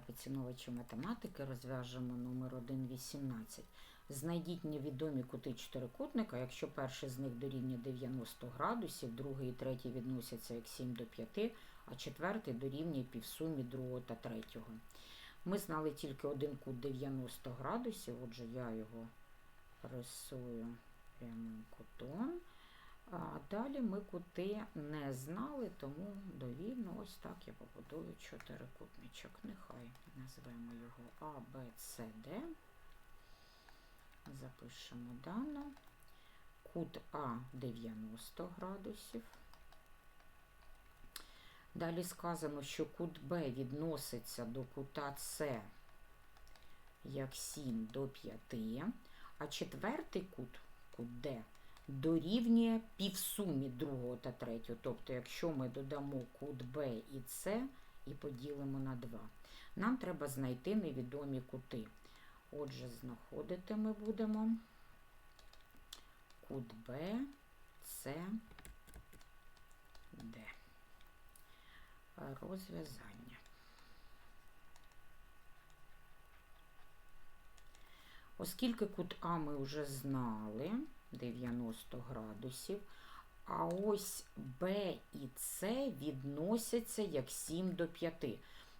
Поціновувачі математики. Розв'яжемо номер 1,18. Знайдіть невідомі кути чотирикутника, якщо перший з них дорівнює 90 градусів, другий і третій відносяться як 7 до 5, а четвертий дорівнює півсумі другого та третього. Ми знали тільки один кут 90 градусів, отже, я його рисую прямим кутом. А далі ми кути не знали, тому довільно ось так я побудую чотирикутничок. Нехай назвемо його А, Б, С, Д. Запишемо дано. Кут А 90 градусів. Далі сказано, що кут Б відноситься до кута С як 7 до 5, а четвертий кут, кут Д, дорівнює півсумі другого та третього. Тобто, якщо ми додамо кут Б і С і поділимо на 2, нам треба знайти невідомі кути. Отже, знаходити ми будемо кут Б, С, Д. Розв'язання. Оскільки кут А ми вже знали, 90 градусів, а ось Б і С відносяться як 7 до 5.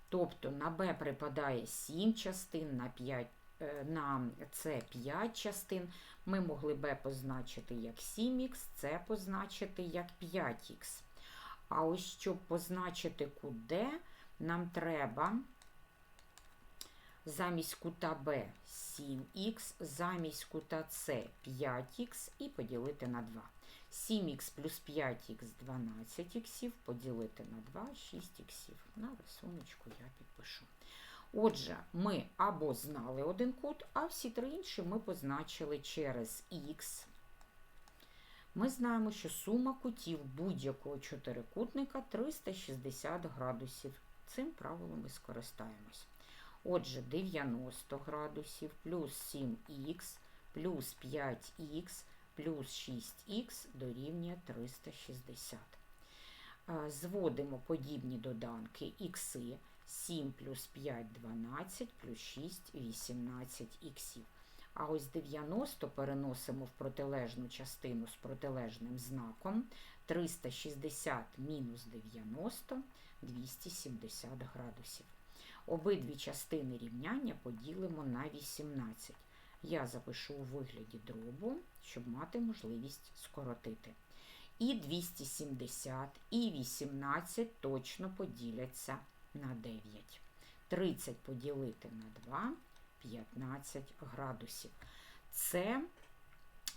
Тобто на Б припадає 7 частин, на 5 на С 5 частин. Ми могли Б позначити як 7х, С позначити як 5х. А ось щоб позначити кут Д, нам треба замість кута Б 7х, замість кута С 5х і поділити на 2. 7х плюс 5х 12х поділити на 2 6х. На рисуночку я підпишу. Отже, ми або знали один кут, а всі три інші ми позначили через х. Ми знаємо, що сума кутів будь-якого чотирикутника 360 градусів. Цим правилом ми скористаємось. Отже, 90 градусів плюс 7х плюс 5х плюс 6х дорівнює 360. Зводимо подібні доданки ікси 7 плюс 5 12 плюс 6 18 іксів. А ось 90 переносимо в протилежну частину з протилежним знаком. 360 мінус 90 270 градусів. Обидві частини рівняння поділимо на 18. Я запишу у вигляді дробу, щоб мати можливість скоротити. І 270, і 18 точно поділяться на 9. 30 поділити на 2 15 градусів. Це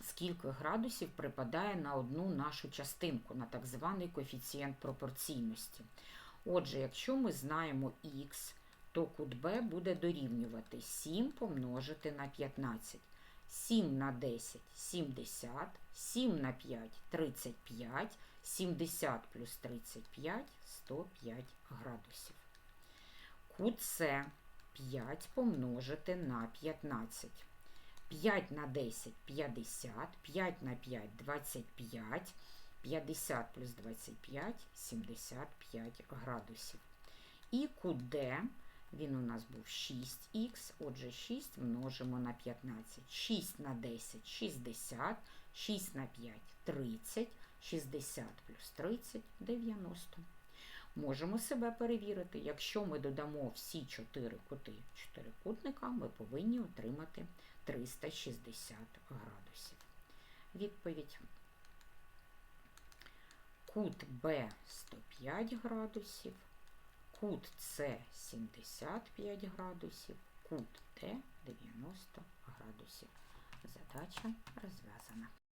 скільки градусів припадає на одну нашу частинку, на так званий коефіцієнт пропорційності. Отже, якщо ми знаємо х, то кут Б буде дорівнювати 7 помножити на 15. 7 на 10 70, 7 на 5 35, 70 плюс 35 105 градусів. Кут С 5 помножити на 15. 5 на 10 50, 5 на 5 25, 50 плюс 25 75 градусів. І кут Д, він у нас був 6х, отже, 6 множимо на 15. 6 на 10 60, 6 на 5 30, 60 плюс 30 90. Можемо себе перевірити. Якщо ми додамо всі 4 кути чотирикутника, ми повинні отримати 360 градусів. Відповідь. Кут Б 105 градусів, кут С 75 градусів, кут Д 90 градусів. Задача розв'язана.